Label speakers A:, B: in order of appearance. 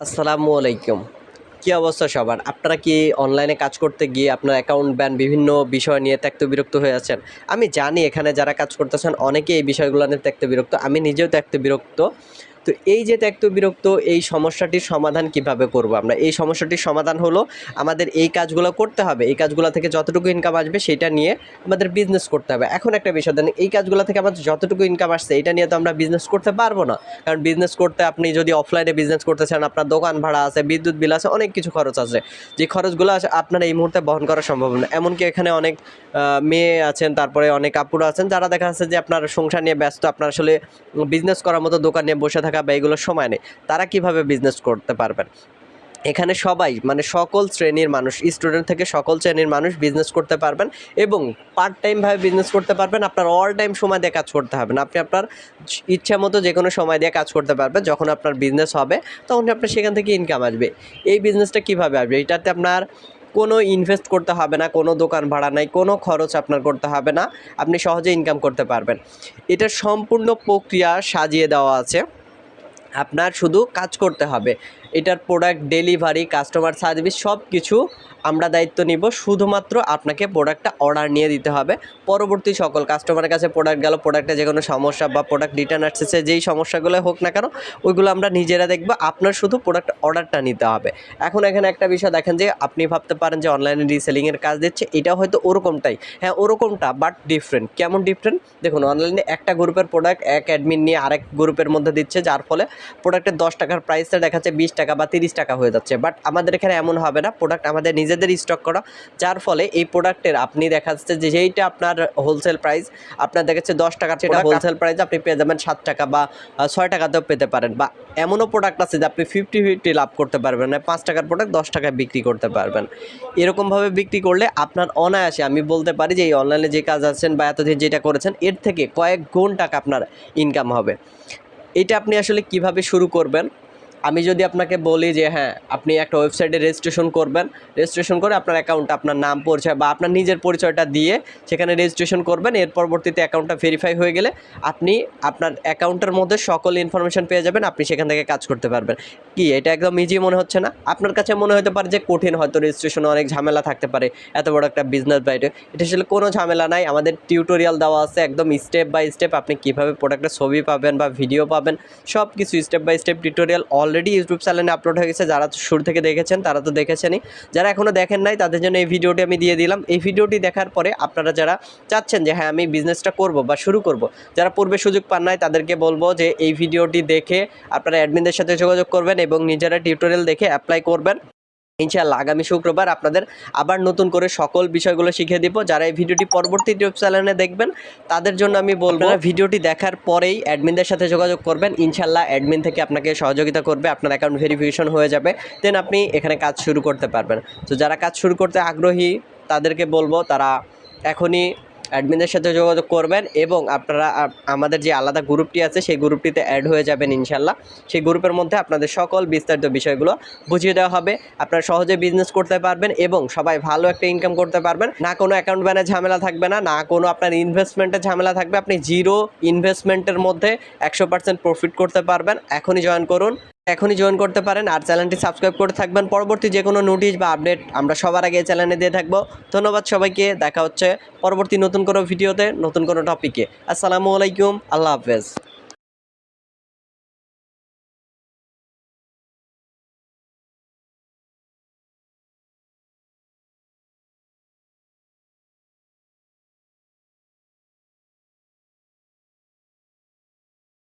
A: আসসালামু আলাইকুম। কি অবস্থা সবার? আপনারা কি অনলাইনে কাজ করতে গিয়ে আপনার অ্যাকাউন্ট ব্যান বিভিন্ন বিষয় নিয়ে ত্যক্ত বিরক্ত হয়ে আছেন? আমি জানি এখানে যারা কাজ করতেছেন অনেকে এই বিষয়গুলো নিয়ে ত্যক্ত বিরক্ত। আমি নিজেও ত্যক্ত বিরক্ত। তো এই যে ত্যক্ত বিরক্ত, এই সমস্যাটির সমাধান কীভাবে করব আমরা? এই সমস্যাটির সমাধান হলো আমাদের এই কাজগুলো করতে হবে। এই কাজগুলো থেকে যতটুকু ইনকাম আসবে সেটা নিয়ে আমাদের বিজনেস করতে হবে। এখন একটা বিষয় দেন, এই কাজগুলো থেকে আমাদের যতটুকু ইনকাম আসছে এটা নিয়ে তো আমরা বিজনেস করতে পারব না। কারণ বিজনেস করতে আপনি যদি অফলাইনে বিজনেস করতে চান, আপনার দোকান ভাড়া আছে, বিদ্যুৎ বিল আছে, অনেক কিছু খরচ আছে। যে খরচগুলো আছে আপনার এই মুহূর্তে বহন করা সম্ভব না। এমনকি এখানে অনেক মেয়ে আছেন, তারপরে অনেক কাপুরা আছেন, যারা দেখা যাচ্ছে যে আপনার সংসার নিয়ে ব্যস্ত, আপনার আসলে বিজনেস করার মতো দোকান নিয়ে বসে থাকা বা এগুলোর সময় নেই, তারা কীভাবে বিজনেস করতে পারবেন? এখানে সবাই মানে সকল শ্রেণির মানুষ স্টুডেন্ট থেকে সকল শ্রেণির মানুষ বিজনেস করতে পারবেন এবং পার্ট টাইমভাবে বিজনেস করতে পারবেন। আপনার অল টাইম সময় দিয়ে কাজ করতে হবে না। আপনি আপনার ইচ্ছা মতো যে কোনো সময় দিয়ে কাজ করতে পারবেন। যখন আপনার বিজনেস হবে, তখন আপনার সেখান থেকে ইনকাম আসবে। এই বিজনেসটা কীভাবে আসবে? এটাতে আপনার কোনো ইনভেস্ট করতে হবে না, কোনো দোকান ভাড়া নাই, কোনো খরচ আপনার করতে হবে না। আপনি সহজে ইনকাম করতে পারবেন। এটার সম্পূর্ণ প্রক্রিয়া সাজিয়ে দেওয়া আছে। আপনার শুধু কাজ করতে হবে। এটার প্রোডাক্ট ডেলিভারি কাস্টমার সার্ভিস সব কিছু আমরা দায়িত্ব নিব। শুধুমাত্র আপনাকে প্রোডাক্টটা অর্ডার নিয়ে দিতে হবে। পরবর্তী সকল কাস্টমারের কাছে প্রোডাক্ট গেল প্রোডাক্টে যে কোনো সমস্যা বা প্রোডাক্ট রিটার্ন আসছে, যেই সমস্যাগুলো হোক না কেন, ওইগুলো আমরা নিজেরা দেখব। আপনার শুধু প্রোডাক্ট অর্ডারটা নিতে হবে। এখন এখানে একটা বিষয় দেখেন যে, আপনি ভাবতে পারেন যে অনলাইনে রিসেলিংয়ের কাজ দিচ্ছে, এটা হয়তো ওরকমটাই। হ্যাঁ ওরকমটা বাট ডিফারেন্ট কেমন ডিফারেন্ট দেখুন অনলাইনে একটা গ্রুপের প্রোডাক্ট এক অ্যাডমিন নিয়ে আরেক গ্রুপের মধ্যে দিচ্ছে, যার ফলে প্রোডাক্টের দশ টাকার প্রাইসটা দেখাচ্ছে, বিশ টাকা বা তিরিশ টাকা হয়ে যাচ্ছে। বাট আমাদের এখানে এমন হবে না। প্রোডাক্ট আমাদের নিজেদের স্টক করা। যার ফলে এই প্রোডাক্টের আপনি দেখা যাচ্ছে যে যেইটা আপনার হোলসেল প্রাইস আপনার দেখাচ্ছে দশ টাকা সেটা হোলসেল প্রাইস আপনি পেয়ে যাবেন সাত টাকা বা ছয় টাকাতেও পেতে পারেন। বা এমনও প্রোডাক্ট আছে যে আপনি ফিফটি ফিফটি লাভ করতে পারবেন না। পাঁচ টাকার প্রোডাক্ট দশ টাকায় বিক্রি করতে পারবেন। এরকমভাবে বিক্রি করলে আপনার অনায়াসে আমি বলতে পারি যে এই অনলাইনে যে কাজ আছেন বা এতদিন যেটা করেছেন এর থেকে কয়েক গুণ টাকা আপনার ইনকাম হবে। এটা আপনি আসলে কীভাবে শুরু করবেন? আমি যদি আপনাকে বলি যে হ্যাঁ আপনি একটা ওয়েবসাইটে রেজিস্ট্রেশন করবেন রেজিস্ট্রেশন করে আপনার অ্যাকাউন্টটা আপনার নাম পরিচয় বা আপনার নিজের পরিচয়টা দিয়ে সেখানে রেজিস্ট্রেশন করবেন, এর পরবর্তীতে অ্যাকাউন্টটা ভেরিফাই হয়ে গেলে আপনি আপনার অ্যাকাউন্টের মধ্যে সকল ইনফরমেশন পেয়ে যাবেন, আপনি সেখান থেকে কাজ করতে পারবেন। কি, এটা একদম ইজি মনে হচ্ছে না? আপনার কাছে মনে হতে পারে যে, কঠিন, হয়তো রেজিস্ট্রেশনে অনেক ঝামেলা থাকতে পারে, এত বড় একটা বিজনেস বাইরে এটা। আসলে কোনো ঝামেলা নাই, আমাদের টিউটোরিয়াল দেওয়া আছে, একদম স্টেপ বাই স্টেপ আপনি কীভাবে প্রোডাক্টের ছবি পাবেন বা ভিডিও পাবেন সব কিছু step by step tutorial already YouTube চ্যানেলে আপলোড হয়ে গেছে, যারা শুরু থেকে দেখেছেন তারা তো দেখেছেনই। যারা এখনও দেখেন নাই, তাদের জন্য এই ভিডিওটি আমি দিয়ে দিলাম। এই ভিডিওটি দেখার পরে আপনারা যারা চাচ্ছেন যে হ্যাঁ আমি বিজনেসটা করব বা শুরু করব। যারা পূর্বে সুযোগ পান নাই, তাদেরকে বলব যে, এই ভিডিওটি দেখে আপনারা অ্যাডমিনদের সাথে যোগাযোগ করবেন এবং নিজেরা টিউটোরিয়াল দেখে অ্যাপ্লাই করবেন। ইনশাআল্লাহ আগামী শুক্রবার আপনাদের আবার নতুন করে সকল বিষয়গুলো শিখিয়ে দিব। যারা এই ভিডিওটি পরবর্তী ইউটিউব চ্যানেলে দেখবেন তাদের জন্য আমি বলব ভিডিওটি দেখার পরেই অ্যাডমিনদের সাথে যোগাযোগ করবেন। ইনশাআল্লাহ অ্যাডমিন থেকে আপনাকে সহযোগিতা করবে আপনার অ্যাকাউন্ট ভেরিফিকেশন হয়ে যাবে। দেন আপনি এখানে কাজ শুরু করতে পারবেন। তো যারা কাজ শুরু করতে আগ্রহী তাদেরকে বলব তারা এখনই অ্যাডমিনদের সাথে যোগাযোগ করবেন এবং আপনারা আমাদের যে আলাদা গ্রুপটি আছে, সেই গ্রুপটিতে অ্যাড হয়ে যাবেন ইনশাল্লাহ সেই গ্রুপের মধ্যে আপনাদের সকল বিস্তারিত বিষয়গুলো বুঝিয়ে দেওয়া হবে। আপনারা সহজে বিজনেস করতে পারবেন এবং সবাই ভালো একটা ইনকাম করতে পারবেন। না কোনো অ্যাকাউন্ট ব্যানে ঝামেলা থাকবে না না কোনো আপনার ইনভেস্টমেন্টের ঝামেলা থাকবে। আপনি জিরো ইনভেস্টমেন্টের মধ্যে একশো পার্সেন্ট প্রফিট করতে পারবেন। এখনই জয়েন করুন। এখনই জয়েন করতে পারেন আর চ্যানেলটি সাবস্ক্রাইব করে থাকবেন। পরবর্তী যে কোনো নোটিশ বা আপডেট আমরা সবার আগে চ্যানেলে দিয়ে থাকব। ধন্যবাদ সবাইকে, দেখা হচ্ছে পরবর্তী নতুন কোনো ভিডিওতে নতুন কোনো টপিকে আসসালামু আলাইকুম, আল্লাহ হাফেজ।